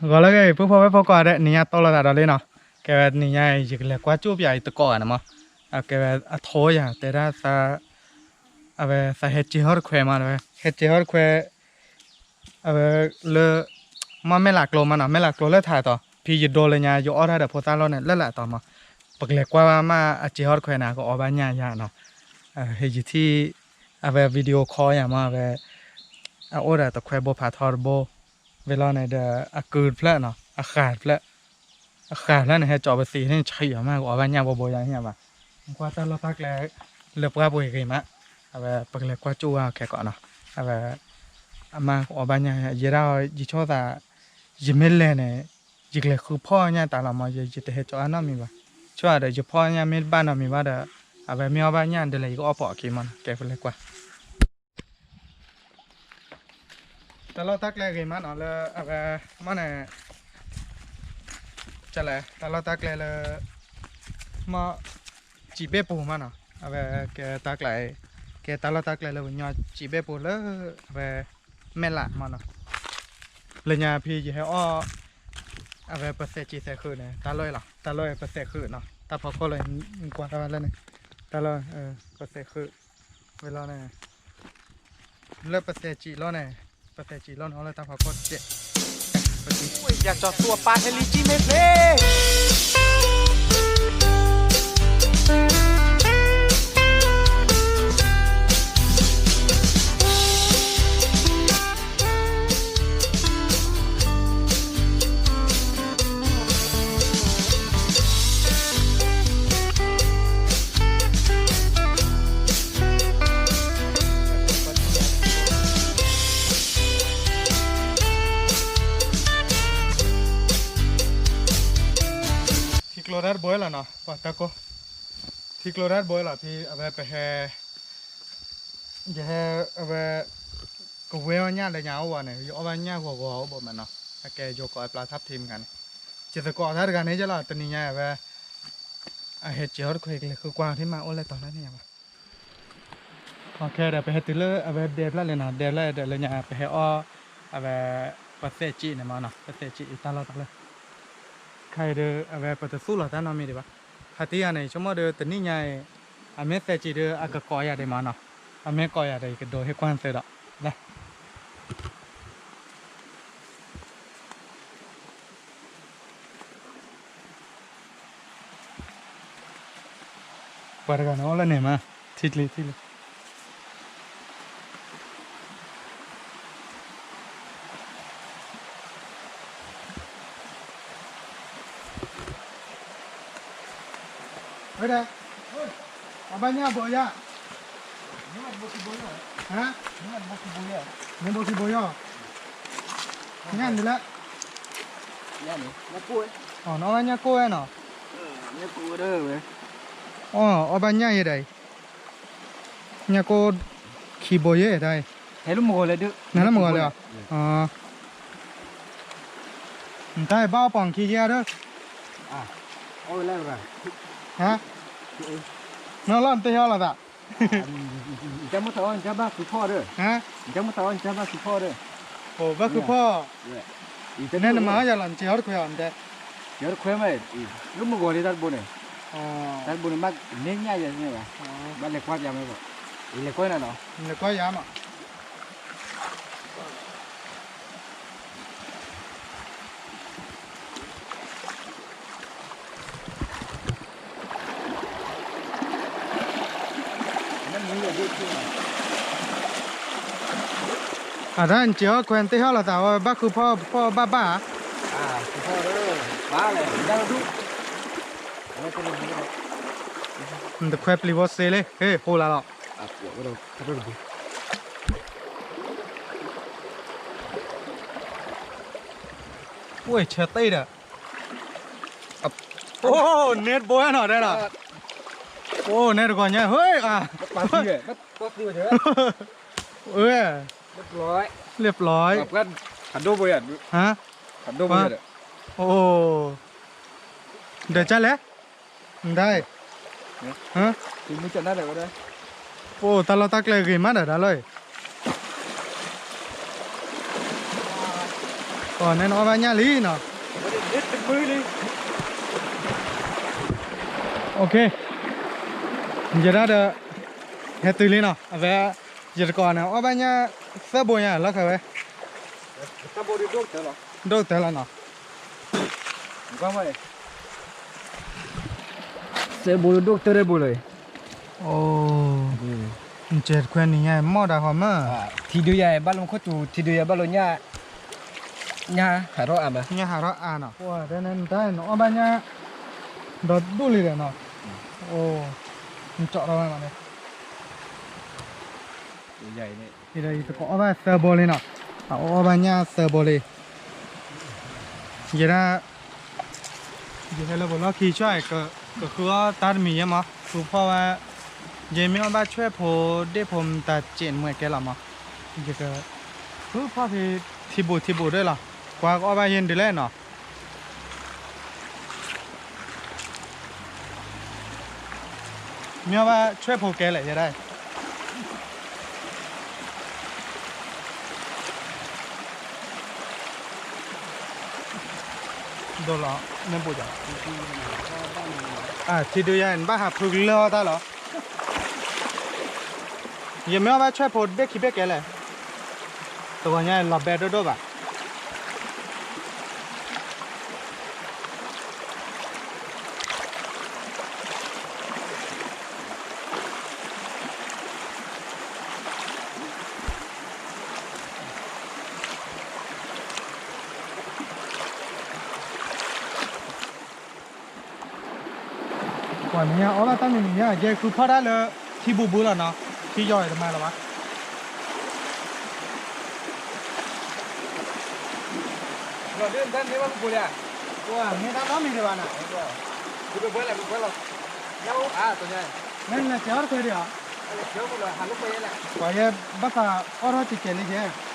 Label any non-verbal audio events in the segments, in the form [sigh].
ก็แล้วก็ผู้พ่อไปพ่อก็ได้เนี่ยตลอดตลอดเลยเนาะแกเนี่ยยิกเลยกว่าจูบใหญ่ตะก่อนนะมั้งแกอะท้ออย่างแต่ถ้าซาအဘဆဟက်ချီဟော်ခွဲမှာလေဟက်ချီဟော်ခွဲအဘလေမမဲလာကလိုမနာမဲလာကလိုလဲထားတော့ဖီရဒေါ်လညာရောအော်ထားတဲ့ဖော်သားလောနဲ့လက်လက်တော့မှာပကလေကွာမအချီဟော်ခွဲနာကိုအော်ပါညာရနော်အဟေဂျီတီအဘဗီဒီယိုခေါ်ရမှာပဲအော်ရတဲ့ခွဲဘောဖာထော်ဘော เวลาในเดออากิดเพลเนาะอาขาดเพลอาขาดแล้วเนี่ยจอไปสีนี่ใช่ยมากกว่าบ้านยาบ่บ่ยังเฮียบ่กว่าตลอดตักแล้วเลือบว่าบ่เกมะเอาไปปักเลยกว่าจูอ่แค่ก่อนเนาะเอาไปอามาบ้านยาเยราจิชอตายิเมลเลยเนี่ยจิกเลยคือพ่อเนี่ยตาละมาจะจะเฮ็ดจออันนั้นมีบ่ช่วยเดี๋ยวจะพ่อเนี่ยเมลบ้านน่ะมีบ่เด้อเอาไปมีบ้านเนี่ยเดี๋ยวเลยก็อปอเกมันแกไปเลยกว่า ตลอดตักเลยมันอ๋อเลยอะไรมันเนี่ยจะเลยตลอดตักเลยเลยมาจีเบปูมันอ๋ออะไรแกตักเลยแกตลอดตักเลยเลยวันนี้จีเบปูเลยอะไรเมล่ามันอ๋อเลยเนี่ยพี่จะให้อ้ออะไรเปอร์เซ็นต์จีเสคือเนี่ยตาลอยหรอตาลอยเปอร์เซ็นต์คือเนาะตาพอก็เลยกว่าตาแล้วเนี่ยตาลอยเออเปอร์เซ็นต์คือเวลาเนี่ยเลิกเปอร์เซ็นต์จีแล้วเนี่ย ประเทศจีนแล้วเอาะแล้วตาขอก็เจ็ดอยากจอดตัวปลาเฮลิจิเมเพล ราดบอยล่ะนะปะตะโกที่คลอราดบอยล่ะที่เอาไปไปแห่จะแห่เอาไปก็เวลเนี่ยเลยยาววันเนี่ยเอาไปเนี่ยหัวหัวบอกมันเนาะแกโยกเอปลาทับทิมกันจะตะกอทัดกันนี่จะล่ะตอนนี้เนี่ยเอาไปเฮ็ดเจ้าคุยกันคือกวางที่มาโอ้เลยตอนนั้นเนี่ยมาโอเคเดี๋ยวไปเฮติเลยเอาไปเดฟแล้วเลยนะเดฟแล้วเดี๋ยวเลยเนี่ยไปเฮอเอาไปประเทศจีนเนี่ยมาเนาะประเทศจีนอีตาลีตอดเลย khai được về bờ tơ sula ta nó mi đi ba hạt tia này chúng mà đơ tính như nhảy à mấy xe chỉ được à cái coi à để mà nó à mấy coi ở đây cái đồ hết quan xe đó đây Para ganar la nema, titli titli. Abang Abangnya boya. Bukan bosi boya. Ha? Bukan bosi boya. Bukan bosi boya. Ngan dulu. Ya ni, nak kue. Oh, nak banyak kue no. Nhà cô đó vậy. Ờ, ở bên nhà gì đây? Nhà cô khi bồi ở đây. Thế lúc mua lại được. Nè lúc mua lại. Ờ. Tại bao bằng kia đó. À. Ôi lên rồi. Hả? နော်လာတရားလာတာကျမတော်ကျမစုဖော်တယ်ဟမ်ကျမတော်ကျမစုဖော်တယ်ဟိုဘက်ခုဖော်ဒီနေ့နမရလာကျော်ခွေအောင်တဲ့ကျော်ခွေမဲ့ရုပ်မကိုရတဲ့ဘုန်းနဲ့အော်တဲ့ဘုန်းမှာနေညရနေပါဘာလဲခွာပြမယ်ပေါ့ဒီလေခွေးနော်လေခွေးရမှာ à đó anh chưa quen tới họ là tao bác cứ po po ba ba à cứ po đó. Ba này đang đu mình được khoép li vô xe lên. Ê hô là lọ. À của đâu thắt đâu được ui chờ tây đó ô nét bố nó đây là. Ô nét còn nhá hơi à. Bắt bắt đi bắt bắt đi rồi chứ. [laughs] Ơi รียบร้อยเรียบร้อยกันขันโดบริยัดฮะขันโดบริยัดโอ้เดี๋ยวจ้าแล้ได้ฮะทีนี้จะน่าได้ก็ได้โอ้ตลอดตักเลยกี่มาได้เลยก่อนนั้นเอาไนี่ยลีเนาะโอเคจะได้เดี๋เฮตุลีเนาะเอาไปเดี๋ก่อนนะเอาไนี่ sao bồi nhá lắc vậy sao bồi đâu thế là đâu thế là nó không vậy. Sẽ bồi đâu thế bồi rồi ô chết quen nhá mò đã hòm à thì đôi giày ba luôn khó chủ thì đôi giày ba luôn nhá nhá hà rõ à mà? Nhá hà rõ à nó wow đây nên đây nó ba nhá đó đủ lì rồi nó ô chọn đâu mà này. Đôi giày này thì đây có ba bên sơ bộ lên nào ở ba nhà sơ bộ lên giờ ra giờ hay là bộ nó khi cho ai cái cái khứa tát mì em mà phụ phò à giờ mình ba chơi phô để phom ta chuyện mười cái là mà giờ cái phụ phò thì thì bộ thì bộ đấy là qua có ba yên đi lên nào mình ba chơi phô cái lại giờ đây. ดนหรอเนี่ยปูจ้ะอ่าที่ดูยันบ้าหาพึ่งเล่าตาเหรอยังไม่เอาไปช่วยพดเบกขี้เบกแกเลยตัวเนี้ยหลับแบดด้วยด้วยป่ะ nhá ó là tao mình nhá dây cứ phát ra là khi bù bù là nó. Khi giỏi là mà là bác. Rồi đến đến đến bác bù liền wow à? nghe tao nói mình được bạn ạ bù bù lại bù bù lại. Nhau à tôi nhá. Nên là chéo thôi đi ạ. Chéo bù là hà lúc bây giờ bác à ó ra chỉ kể lên chứ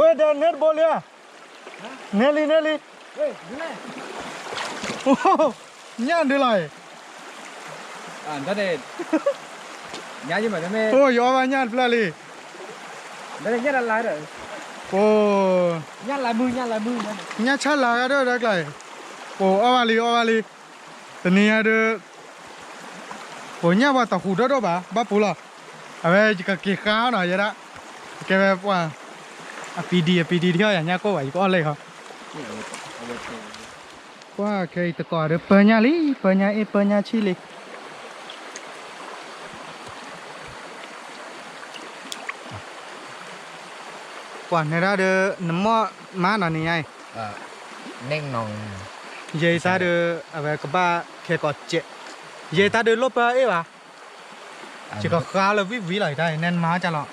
ฮ้ยเดินเน็ตบอลเลยอะเนลี่เนลี่เฮ้ยดูเลยโอ้โหย่านดีเลยอ่านท่านเด็ดย้ายยังไงท่านเด็ดโอ้ยอมาย่านเปล่าเลยท่านเด็ดย้ายอะไรเด้อโอ้ย้ายลายมือย้ายลายมือมันย่านชัดลากันด้วยรักเลยโอ้เอามาลีเอามาลีตอนนี้อะเด้อโอ้ย่าว่าตะหูด้วยด้วยป่ะบ้าปุ๊ล่ะเอาไปจะกะเกี่ข้าวหน่อยจะละแกแบบว่า À, PD à, PD đi ở à, nhà cô ấy có lấy không qua cái tự có được bờ nhà lý bờ nhà e bờ nhà chi lý. Quản này ra được nấm mò má là này ai nên nòng. Dây ta được về có ba khi có chết Ye ta được lốp ấy bà? Chỉ có vâng. khá là ví ví lại đây nên má cho lọ.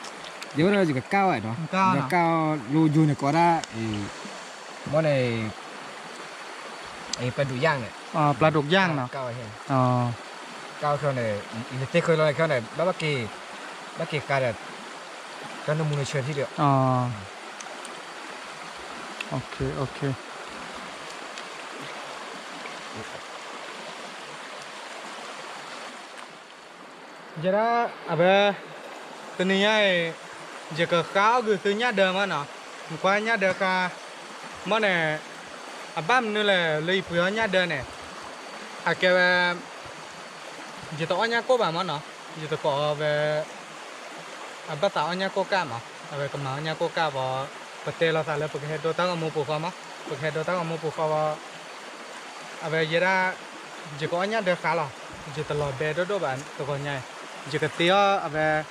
เด้อน้ำมอมาหน่อยนี่ไงอ่าเน่งนองเยซาเด้อเอาไว้กับบ้าแค่กอเจเยตาเด้อลบไปเอ้วะจะก็คาเลยวิวิไหลได้แน่นมาจ้ะหรอเดี๋ยวเราจะกับก้าวไอ้เนาะก้าวเนอะก้าวรูยูเนี่ยก็ได้ไอ้บ่ในไอ้ปลาดุย่างเนี่ยอ่าปลาดุกย่างเนาะก้าวไอ้เห็นอ๋อก้าวเขาเนี่ยอินเตอร์เคยลอยเขาเนี่ยบ้าบ้ากีบ้ากีการเนี่ยก็นมูลเชิญที่เดียวอ๋อโอเคโอเค giờ cờ kháo gửi từ nhà đờ mà nó. Qua nhà đờ cả mà nè à bám nữa là lấy bữa nhà đờ nè. À kêu giờ tao nhà cô bà mà nó. Giờ tao có về à bắt tao nhà cô ca mà. À về cầm áo nhà cô ca vào bật tê là sao lại bật hết đôi tao mua bù phao mà. Bật hết đôi tao mua bù phao vào à về giờ ra giờ có nhà đờ khá là giờ tao lo bé đó đó bạn tao còn nhảy. Giờ cái tia à về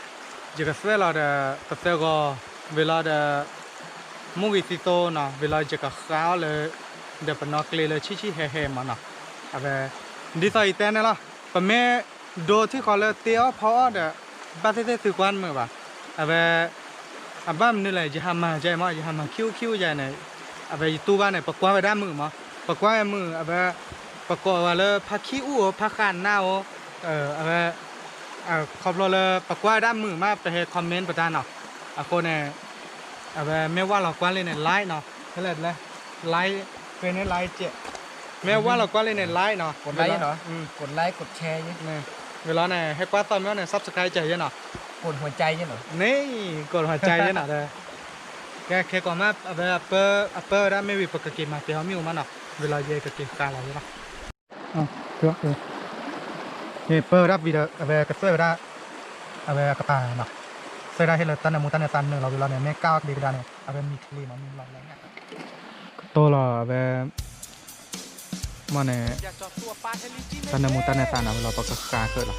这个水了的，不这个为了的，木位地多呢，为了这个好了，的不那个了，起起黑黑嘛呢，阿呗，你说一点的啦，不没多ที่เขาเลยเตี้ยพอเด้อบ้านที่ที่กวนมือป่ะอาเบอาบ้านนี่แหละจะทำมาใจมั้ยจะทำมาคิ้วคิ้วใจเนี่ยอาเบตู้บ้านเนี่ยประกวดไปด้านมือมั้ยประกวดมืออาเบประกวดว่าเลยพักขี้อู้พักขันหน้าเอออาเบ อ่าขอบเราเลยปากว่าด้านมือมาไปให้คอมเมนต์ประจานเนาะอะคนเนี่ยอ่าแบบไม่ว่าเรากว้านเลยเนี่ยไลค์เนาะนั่นแหละเลยไลค์เป็นไลค์เจ็ดแม้ว่าเราก็เล่นในไลน์เนาะกดไลค์เนาะอืมกดไลค์กดแชร์เยอะนี่เวลาเนี่ยให้กว่าตอนนี้เนี่ยซับสไครต์ใจเยอะเนาะกดหัวใจเยอะเนาะนี่กดหัวใจเยอะเนาะเลยแกแค่ก่อนมาเอาไปอัปเปอร์อัปเปอร์ได้ไม่วิปกติมาเปียวมิวมาเนาะเวลาเยกกินการอะไรเนาะอ๋อเพื่อเออ เยเปอร์รับวิดีโอเวกระเซอร์ได้เอาไปกตาเนาะเซอร์ได้ให้เราตันเนี่มูตันเนี่ตันหนึ่งเราเวลาเนี่ยแม่ก้าวดีกระดานเนี่ยเอาไปมีคลีมันมีหลอดแรเงี้ยโตหรอเอาไปมันเนี่ยอยากจอดตันเฮลิจิตันมูตันเนตันเราปกกาเกิดหรอ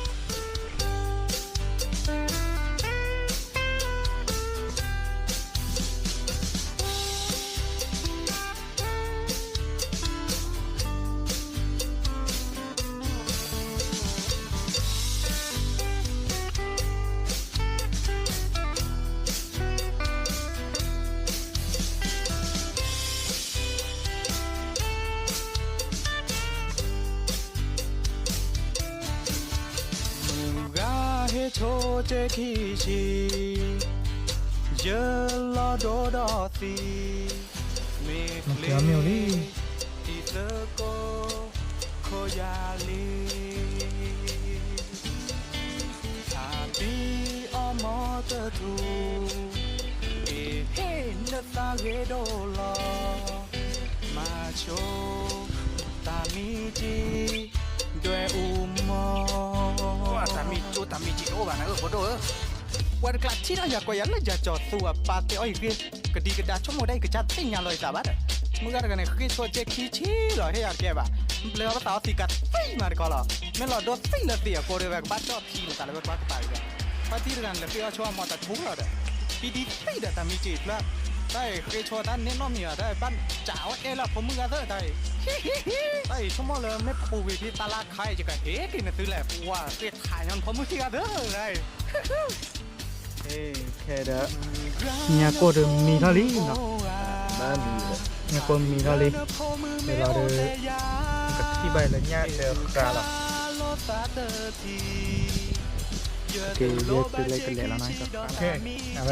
cho chế khi chi giờ lo đô đo thì nó kéo miêu đi. thì tớ cô khô gia li thả bi o mò tớ thù ê hê nơ ta ghế đô lo mà cho ta mi chi. โอบานะเออโคโดเออวันกลัดที่เราอยากกยันเลยจะจอดตัวปาเตอ้อยเกกระดีกระดาชั่วโมงได้กระจัดติ่งยาลอยสาบัดมึงก็กันในี่ยคือตัวเจ๊ขี้ชี้หรอให้อยากแก่บ่ะเลยว่าตาสิกัดฟิมาดีกว่าหรอไม่หลอดโดนฟิเลยเตี๋ยโกเรียกบ้านจอดทีเลยแต่ลยบบว่าตายเลยพอที่เรื่องเลยพี่เอาชัวมอตัดทุกเราเด้อปีดีฟิเด้อแต่มีจีบแล้ว ได้เคยโชว์ด้านเน้นน้อมเนี่ยได้บ้านจ๋าเอละผมมึงก็ได้ได้ไอ้ชั่วโมงเลยไม่ปูวิธีตลาดใครจะกันเฮ้กินซื้อแหละปูว่าเสียขายยันผมมึงที่กันเด้อได้เอ้แค่เด้อเนี่ยโกดมีเท่านี้เนาะบ้านดีเลยเนี่ยโกมีเท่านี้เวลาเด้อกับที่ใบแล้วเนี่ยเด้อกาหรอโอเคเยอะคือเลยกันเลยแล้วนะก็โอเคเอาไป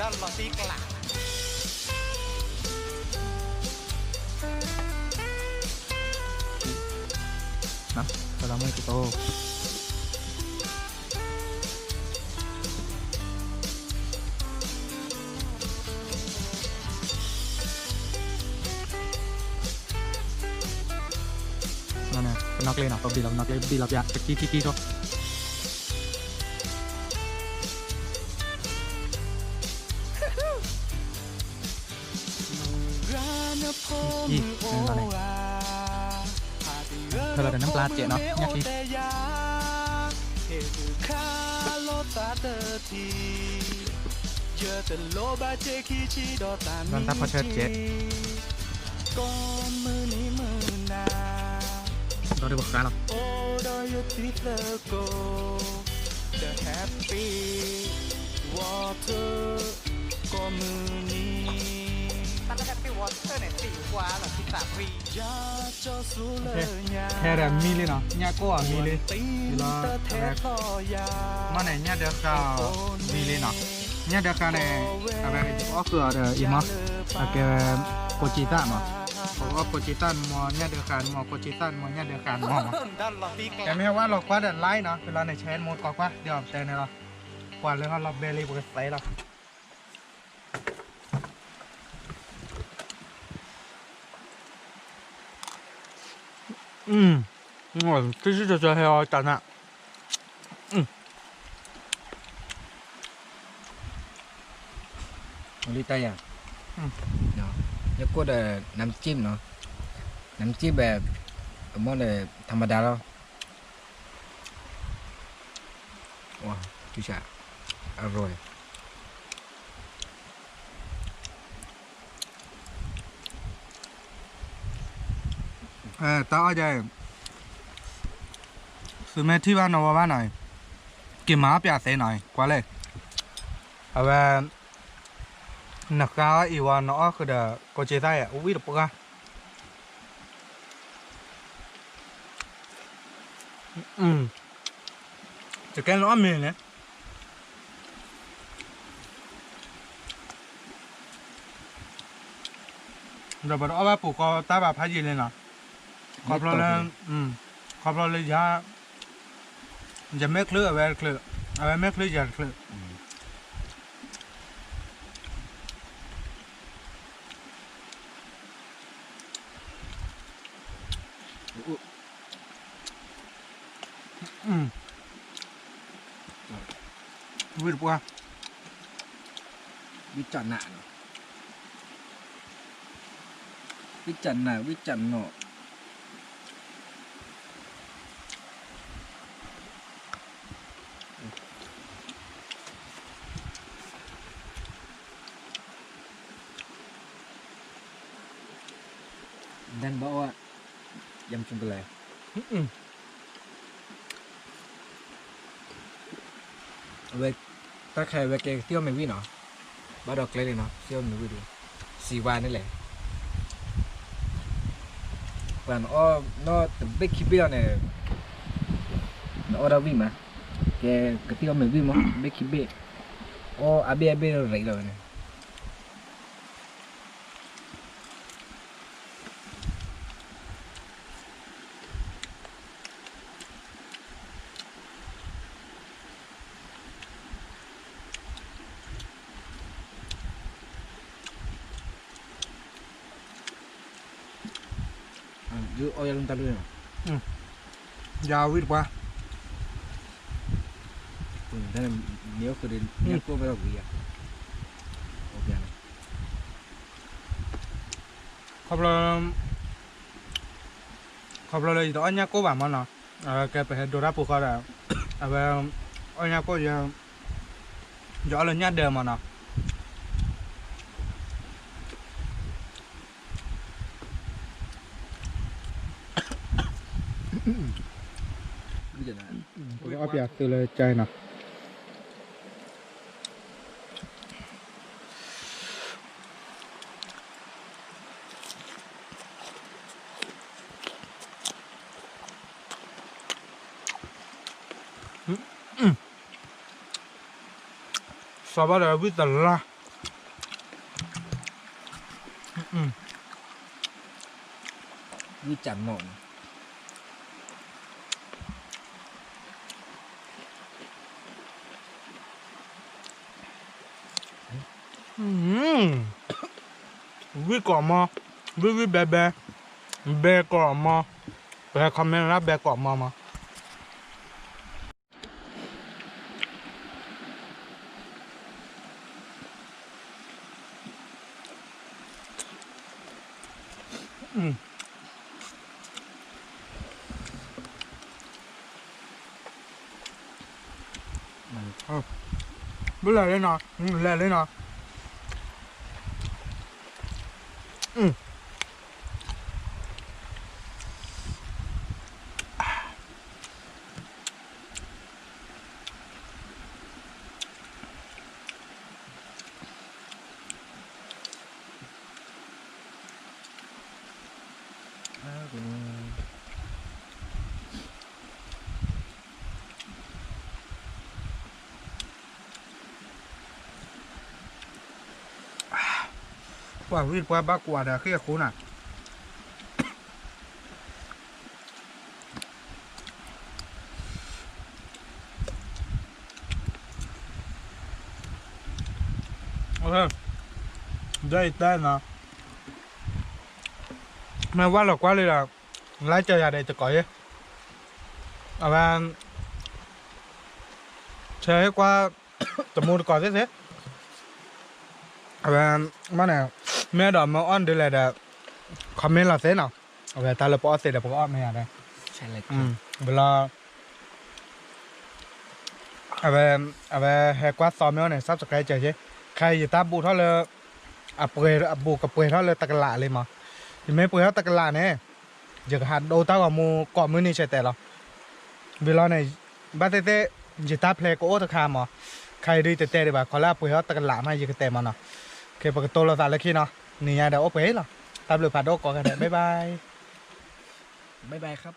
ด้านลอตีกลา Nah, kalau muy tito. นั่นแหละเป็นนักเล่นอะต ยากตะกี้ที่กี้ก็อีกนั่นตอนเธอเราเดินน้ำปลาเจ๊เนาะยากทีนันทัพพอเชิดเจ็ดเราได้บอกกันหรอ the happy water ก็มือนี้ ตั้แต่ปีวอเตอร์เนี่ยสี่กวาหรอสิสามปีแค่แรมมีเลยเนาะเนี่ยก็มีเลยแล้วแบบมัไหนี่เนี่ยเดียวกัมีเลยเนาะเนี่ยเดียวกันเนี่ยแบบอ๋อคือเดี๋ยวอีมอสแกโปจิต้ามาผมว่าโปรจิตันมอเนี่ยเดียวกันมอโปจิตันมอเนี่ยเดียวกันมอแต่ไม่ว่าเรากว่าเดินไล่เนาะเวลาในแชทโมดกว่าเดี๋ยวแต่เนี่ยเรากว่าเลยเราเบลลี่ปกติเรา 음, 이거 드시죠, 해요, 일단은. 음. 리 tay à? Ừ. Đó. Nếu là nắm chim nữa. Nắm chim về là thầm mà đâu. Wow, chú sợ. À, rồi. ờ tao đây sự mẹ thi nó ba này kiếm má bia thế này quá lệ à về nạc cá iwa nó cứ đờ có chế tay à ubi được không ừ chỉ cái nó mềm đấy rồi bà đó bà phụ co ta bà phá gì lên nào có bao lên ừ có bao lên giá giá mấy lứa ở bên lứa ở bên mấy lứa giá lứa ừ vui được qua วิจารณ์หนา Dan bawa jam sebelah. Mm -mm. Về ta khai về cái tiêu mình vi nó, bắt đầu cái này nó tiêu mày vi được, xì qua nữa lẹ. Và nó nó từ bích khi này nó đâu vi mà cái cái tiêu mình vi mà bích khi biết, ô à biết à biết rồi rồi này. นตาลุยเนาะ giá vui được qua อืมแต่เนี้ยคือเดี๋ยวเนี้ยก็ไม่ต้องวิ่งอ่ะโอเคนะ không là không là gì đó anh nhá cô bảo mà nó à cái phải đồ ra phụ coi là à về anh nhá cô giờ rõ là nhá đều mà nó วิจ biak từ lời chơi nào. Sao bắt đầu biết tần la như chẳng mộng วิก่อมอวิวิเบเบเบก่อมอแบคอมเมนต์รับแบกอมอมาอืมไม่เลยเลยนะไม่ลเลยนะ Quả vịt qua ba quả đã khi khốn à. Ok. Đây tên nè. Mà quá là quá đi là lái chơi ra đây tự cõi ấy. À và chơi qua [coughs] tầm mua cõi thế thế. À và, mà nào แม่ดอกมาอ้อนดูแลแต่คอมเมนต์เราเซนเอาเอาแตาเราปอเสร็จแต่ผมอ้อนไม่ได้ ใช่เลยอืรมเวลาเอาไปเอาไปแฮกวัดซอมเมลเนี่ยซับสไครต์เจอใช่ใครอยู่ตาบูเท่าเลยอับเปยอับบูกับเปยเท่าเลยตะกะละเลยมั้งยังไม่เปยเท่าตะกะละเนี่ยอยากหัดโดตากับมูกาะมือนี่ใช่แต่เราเวลาในบ้านเต้เต้อยู่ตาเพลก็โอ้ตะคามอะใครดีเต่เต้ดีกว่าขอลาเปยเท่าตะกะละมาอยู่กับเต้มันเนาะโอเคปกติเราสารเล็กขี้เนาะ นี่ยาเดาโอเป๋หรอตามเลยผ่านโดกก่อนกันเลยบ๊ายบาย บ๊ายบายครับ